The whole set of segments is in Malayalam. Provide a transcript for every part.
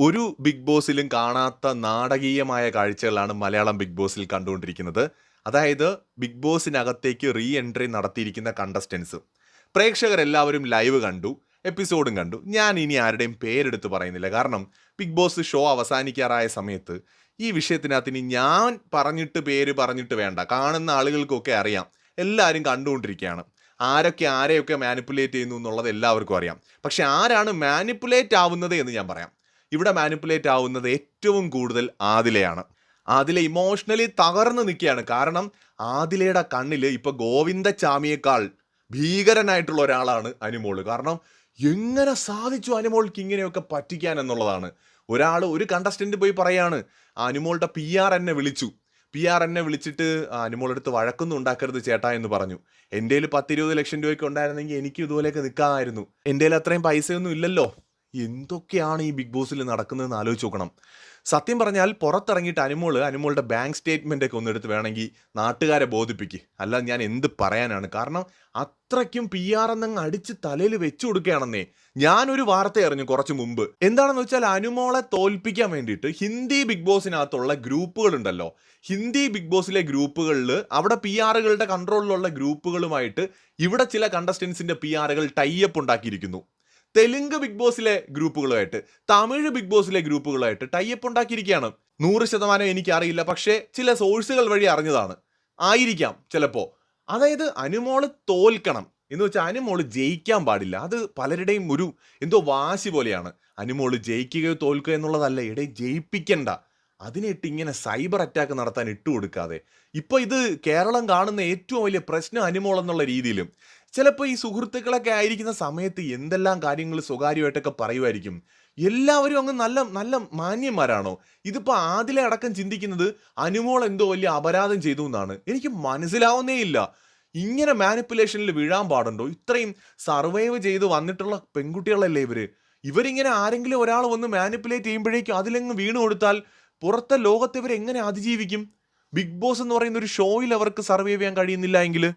ഒരു ബിഗ് ബോസിലും കാണാത്ത നാടകീയമായ കാഴ്ചകളാണ് മലയാളം ബിഗ് ബോസിൽ കണ്ടുകൊണ്ടിരിക്കുന്നത്. അതായത് ബിഗ് ബോസിനകത്തേക്ക് റീ എൻട്രി നടത്തിയിരിക്കുന്ന കണ്ടസ്റ്റൻസ് പ്രേക്ഷകരെല്ലാവരും ലൈവ് കണ്ടു എപ്പിസോഡും കണ്ടു. ഞാൻ ഇനി ആരുടെയും പേരെടുത്ത് പറയുന്നില്ല. കാരണം ബിഗ് ബോസ് ഷോ അവസാനിക്കാറായ സമയത്ത് ഈ വിഷയത്തിനകത്ത് ഇനി ഞാൻ പറഞ്ഞിട്ട് പേര് പറഞ്ഞിട്ട് വേണ്ട. കാണുന്ന ആളുകൾക്കൊക്കെ അറിയാം. എല്ലാവരും കണ്ടുകൊണ്ടിരിക്കുകയാണ്. ആരൊക്കെ ആരെയൊക്കെ മാനിപ്പുലേറ്റ് ചെയ്യുന്നു എന്നുള്ളത് എല്ലാവർക്കും അറിയാം. പക്ഷെ ആരാണ് മാനിപ്പുലേറ്റ് ആവുന്നത് എന്ന് ഞാൻ പറയാം. ഇവിടെ മാനിപ്പുലേറ്റ് ആവുന്നത് ഏറ്റവും കൂടുതൽ ആദിലയാണ്. ആദില ഇമോഷണലി തകർന്നു നിൽക്കുകയാണ്. കാരണം ആദിലയുടെ കണ്ണിൽ ഇപ്പോൾ ഗോവിന്ദച്ചാമിയേക്കാൾ ഭീകരനായിട്ടുള്ള ഒരാളാണ് അനുമോൾ. കാരണം എങ്ങനെ സാധിച്ചു അനുമോൾക്ക് ഇങ്ങനെയൊക്കെ പറ്റിക്കാൻ എന്നുള്ളതാണ്. ഒരാൾ ഒരു കണ്ടസ്റ്റന്റ് പോയി പറയാണ് "ആ, അനുമോളുടെ പി ആർ എന്നെ വിളിച്ചു. പി ആർ എന്നെ വിളിച്ചിട്ട് "ആ, അനുമോളെടുത്ത് വഴക്കൊന്നും ഉണ്ടാക്കരുത് ചേട്ടാ എന്ന് പറഞ്ഞു. എന്റെ പത്തിരുപത് ലക്ഷം രൂപയ്ക്ക് ഉണ്ടായിരുന്നെങ്കിൽ എനിക്ക് ഇതുപോലെയൊക്കെ നിൽക്കാമായിരുന്നു. എന്റെ അത്രയും പൈസയൊന്നും ഇല്ലല്ലോ. എന്തൊക്കെയാണ് ഈ ബിഗ് ബോസിൽ നടക്കുന്നതെന്ന് ആലോചിച്ച് നോക്കണം. സത്യം പറഞ്ഞാൽ പുറത്തിറങ്ങിയിട്ട് അനുമോൾ അനുമോളുടെ ബാങ്ക് സ്റ്റേറ്റ്മെന്റ് ഒക്കെ ഒന്ന് എടുത്ത് വേണമെങ്കിൽ നാട്ടുകാരെ ബോധിപ്പിക്കുക അല്ല ഞാൻ എന്ത് പറയാനാണ്? കാരണം അത്രയ്ക്കും പി ആർ എന്നങ്ങ് അടിച്ച് തലയിൽ വെച്ചു കൊടുക്കുകയാണെന്നേ ഞാനൊരു വാർത്ത അറിഞ്ഞു കുറച്ച് മുമ്പ്. എന്താണെന്ന് വെച്ചാൽ അനുമോളെ തോൽപ്പിക്കാൻ വേണ്ടിയിട്ട് ഹിന്ദി ബിഗ് ബോസിനകത്തുള്ള ഗ്രൂപ്പുകൾ ഉണ്ടല്ലോ ഹിന്ദി ബിഗ് ബോസിലെ ഗ്രൂപ്പുകളിൽ അവിടെ പി ആറുകളുടെ കൺട്രോളിലുള്ള ഗ്രൂപ്പുകളുമായിട്ട് ഇവിടെ ചില കണ്ടസ്റ്റൻസിന്റെ പി ആറുകൾ ടൈ അപ്പ് ഉണ്ടാക്കിയിരിക്കുന്നു. തെലുങ്ക് ബിഗ് ബോസിലെ ഗ്രൂപ്പുകളുമായിട്ട് തമിഴ് ബിഗ് ബോസിലെ ഗ്രൂപ്പുകളുമായിട്ട് ടൈപ്പ് ഉണ്ടാക്കിയിരിക്കുകയാണ്. നൂറ് ശതമാനം എനിക്കറിയില്ല പക്ഷേ ചില സോഴ്സുകൾ വഴി അറിഞ്ഞതാണ്. ആയിരിക്കാം ചിലപ്പോൾ അതായത് അനുമോൾ തോൽക്കണം. എന്ന് വെച്ചാൽ അനുമോൾ ജയിക്കാൻ പാടില്ല. അത് പലരുടെയും ഒരു എന്തോ വാശി പോലെയാണ്. അനുമോൾ ജയിക്കുകയോ തോൽക്കുകയോ എന്നുള്ളതല്ല ഇടേ ജയിപ്പിക്കണ്ട. അതിനിട്ട് ഇങ്ങനെ സൈബർ അറ്റാക്ക് നടത്താൻ ഇട്ടു കൊടുക്കാതെ ഇപ്പൊ ഇത് കേരളം കാണുന്ന ഏറ്റവും വലിയ പ്രശ്നം അനുമോൾ എന്നുള്ള രീതിയിലും ചിലപ്പോൾ ഈ സുഹൃത്തുക്കളൊക്കെ ആയിരിക്കുന്ന സമയത്ത് എന്തെല്ലാം കാര്യങ്ങൾ സ്വകാര്യമായിട്ടൊക്കെ പറയുമായിരിക്കും. എല്ലാവരും അങ്ങ് നല്ല നല്ല മാന്യന്മാരാണോ? ഇതിപ്പോൾ ആദിലെ അടക്കം ചിന്തിക്കുന്നത് അനുമോൾ എന്തോ വലിയ അപരാധം ചെയ്തു എന്നാണ്. എനിക്ക് മനസ്സിലാവുന്നേ ഇല്ല. ഇങ്ങനെ മാനിപ്പുലേഷനിൽ വീഴാൻ പാടുണ്ടോ? ഇത്രയും സർവൈവ് ചെയ്ത് വന്നിട്ടുള്ള പെൺകുട്ടികളല്ലേ ഇവർ? ഇവരിങ്ങനെ ആരെങ്കിലും ഒരാൾ വന്ന് മാനിപ്പുലേറ്റ് ചെയ്യുമ്പോഴേക്കും അതിലങ്ങ് വീണു കൊടുത്താൽ പുറത്തെ ലോകത്ത് ഇവർ എങ്ങനെ അതിജീവിക്കും? ബിഗ് ബോസ് എന്ന് പറയുന്ന ഒരു ഷോയിൽ അവർക്ക് സർവൈവ് ചെയ്യാൻ കഴിയുന്നില്ല എങ്കിൽ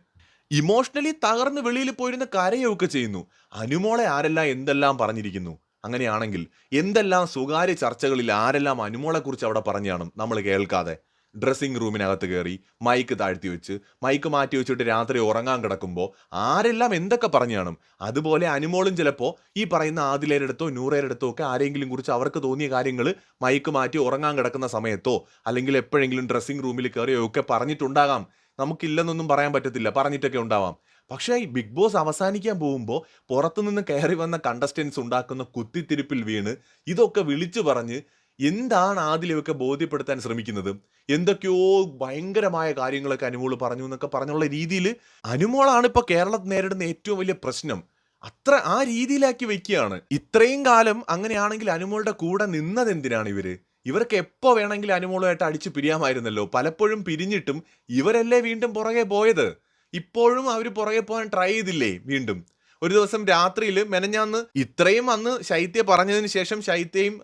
ഇമോഷണലി തകർന്ന് വെളിയിൽ പോയിരുന്ന കരയൊക്കെ ചെയ്യുന്നു. അനുമോളെ ആരെല്ലാം എന്തെല്ലാം പറഞ്ഞിരിക്കുന്നു? അങ്ങനെയാണെങ്കിൽ എന്തെല്ലാം സ്വകാര്യ ചർച്ചകളിൽ ആരെല്ലാം അനുമോളെക്കുറിച്ച് അവിടെ പറഞ്ഞാണ് നമ്മൾ കേൾക്കാതെ? ഡ്രസ്സിംഗ് റൂമിനകത്ത് കയറി മൈക്ക് താഴ്ത്തി വെച്ച് മൈക്ക് മാറ്റി വെച്ചിട്ട് രാത്രി ഉറങ്ങാൻ കിടക്കുമ്പോൾ ആരെല്ലാം എന്തൊക്കെ പറഞ്ഞു കാണും അതുപോലെ അനുമോളും ചിലപ്പോൾ ഈ പറയുന്ന ആദിലേരെടുത്തോ നൂറേരെടുത്തോ ഒക്കെ ആരെങ്കിലും കുറിച്ച് അവർക്ക് തോന്നിയ കാര്യങ്ങൾ മൈക്ക് മാറ്റി ഉറങ്ങാൻ കിടക്കുന്ന സമയത്തോ അല്ലെങ്കിൽ എപ്പോഴെങ്കിലും ഡ്രസ്സിംഗ് റൂമിൽ കയറിയോ ഒക്കെ പറഞ്ഞിട്ടുണ്ടാകാം. നമുക്കില്ലെന്നൊന്നും പറയാൻ പറ്റത്തില്ല. പറഞ്ഞിട്ടൊക്കെ ഉണ്ടാവാം. പക്ഷേ ഈ ബിഗ് ബോസ് അവസാനിക്കാൻ പോകുമ്പോൾ പുറത്തുനിന്ന് കയറി വന്ന കണ്ടസ്റ്റൻസ് ഉണ്ടാക്കുന്ന കുത്തിത്തിരിപ്പിൽ വീണ് ഇതൊക്കെ വിളിച്ചു പറഞ്ഞ് എന്താണ് ആദിലൊക്കെ ബോധ്യപ്പെടുത്താൻ ശ്രമിക്കുന്നത്? എന്തൊക്കെയോ ഭയങ്കരമായ കാര്യങ്ങളൊക്കെ അനുമോൾ പറഞ്ഞു എന്നൊക്കെ പറഞ്ഞുള്ള രീതിയിൽ അനുമോളാണ് ഇപ്പോൾ കേരളം നേരിടുന്ന ഏറ്റവും വലിയ പ്രശ്നം. അത്ര ആ രീതിയിലാക്കി വെക്കുകയാണ്. ഇത്രയും കാലം അങ്ങനെയാണെങ്കിൽ അനുമോളുടെ കൂടെ നിന്നത് എന്തിനാണ് ഇവർ? ഇവർക്ക് എപ്പോൾ വേണമെങ്കിലും അനുമോളുമായിട്ട് അടിച്ചു പിരിയാമായിരുന്നല്ലോ. പലപ്പോഴും പിരിഞ്ഞിട്ടും ഇവരല്ലേ വീണ്ടും പുറകെ പോയത്? ഇപ്പോഴും അവർ പുറകെ പോകാൻ ട്രൈ ചെയ്തില്ലേ വീണ്ടും? ഒരു ദിവസം രാത്രിയിൽ മെനഞ്ഞാന്ന് ഇത്രയും അന്ന് ശൈത്യ പറഞ്ഞതിന് ശേഷം ശൈത്യയും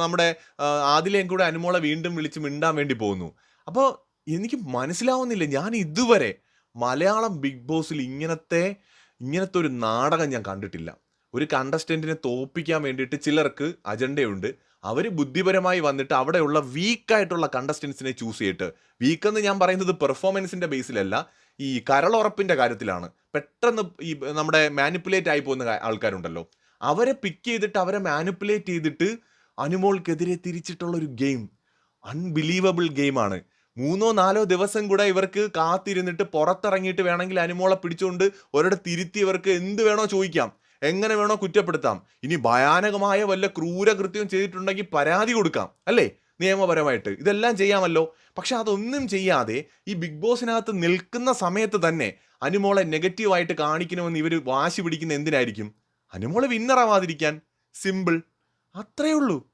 നമ്മുടെ ആദിലേയും കൂടെ അനുമോളെ വീണ്ടും വിളിച്ച് മിണ്ടാൻ വേണ്ടി പോകുന്നു. അപ്പോൾ എനിക്ക് മനസ്സിലാവുന്നില്ല ഞാൻ ഇതുവരെ മലയാളം ബിഗ് ബോസിൽ ഇങ്ങനത്തെ ഇങ്ങനത്തെ ഒരു നാടകം ഞാൻ കണ്ടിട്ടില്ല. ഒരു കണ്ടസ്റ്റന്റിനെ തോപ്പിക്കാൻ വേണ്ടിയിട്ട് ചിലർക്ക് അജണ്ടയുണ്ട്. അവർ ബുദ്ധിപരമായി വന്നിട്ട് അവിടെയുള്ള വീക്കായിട്ടുള്ള കണ്ടസ്റ്റൻസിനെ ചൂസ് ചെയ്തിട്ട് വീക്കെന്ന് ഞാൻ പറയുന്നത് പെർഫോമൻസിന്റെ ബേസിലല്ല ഈ കരളുറപ്പിന്റെ കാര്യത്തിലാണ്. പെട്ടെന്ന് ഈ നമ്മുടെ മാനിപ്പുലേറ്റ് ആയി പോകുന്ന ആൾക്കാരുണ്ടല്ലോ. അവരെ പിക്ക് ചെയ്തിട്ട് അവരെ മാനിപ്പുലേറ്റ് ചെയ്തിട്ട് അനുമോൾക്കെതിരെ തിരിച്ചിട്ടുള്ള ഒരു ഗെയിം അൺബിലീവബിൾ ഗെയിമാണ് മൂന്നോ നാലോ ദിവസം കൂടെ ഇവർക്ക് കാത്തിരുന്നിട്ട് പുറത്തിറങ്ങിയിട്ട് വേണമെങ്കിൽ അനുമോളെ പിടിച്ചുകൊണ്ട് ഒരിടത്ത് തിരുത്തി ഇവർക്ക് എന്ത് വേണോ ചോദിക്കാം. എങ്ങനെ വേണോ കുറ്റപ്പെടുത്താം. ഇനി ഭയാനകമായ വല്ല ക്രൂരകൃത്യം ചെയ്തിട്ടുണ്ടെങ്കിൽ പരാതി കൊടുക്കാം അല്ലേ? നിയമപരമായിട്ട്. ഇതെല്ലാം ചെയ്യാമല്ലോ. പക്ഷെ അതൊന്നും ചെയ്യാതെ ഈ ബിഗ് ബോസിനകത്ത് നിൽക്കുന്ന സമയത്ത് തന്നെ അനുമോളെ നെഗറ്റീവായിട്ട് കാണിക്കണമെന്ന് ഇവർ വാശി പിടിക്കുന്ന എന്തിനായിരിക്കും? അനുമോളെ വിന്നറാവാതിരിക്കാൻ സിമ്പിൾ അത്രയേ ഉള്ളൂ.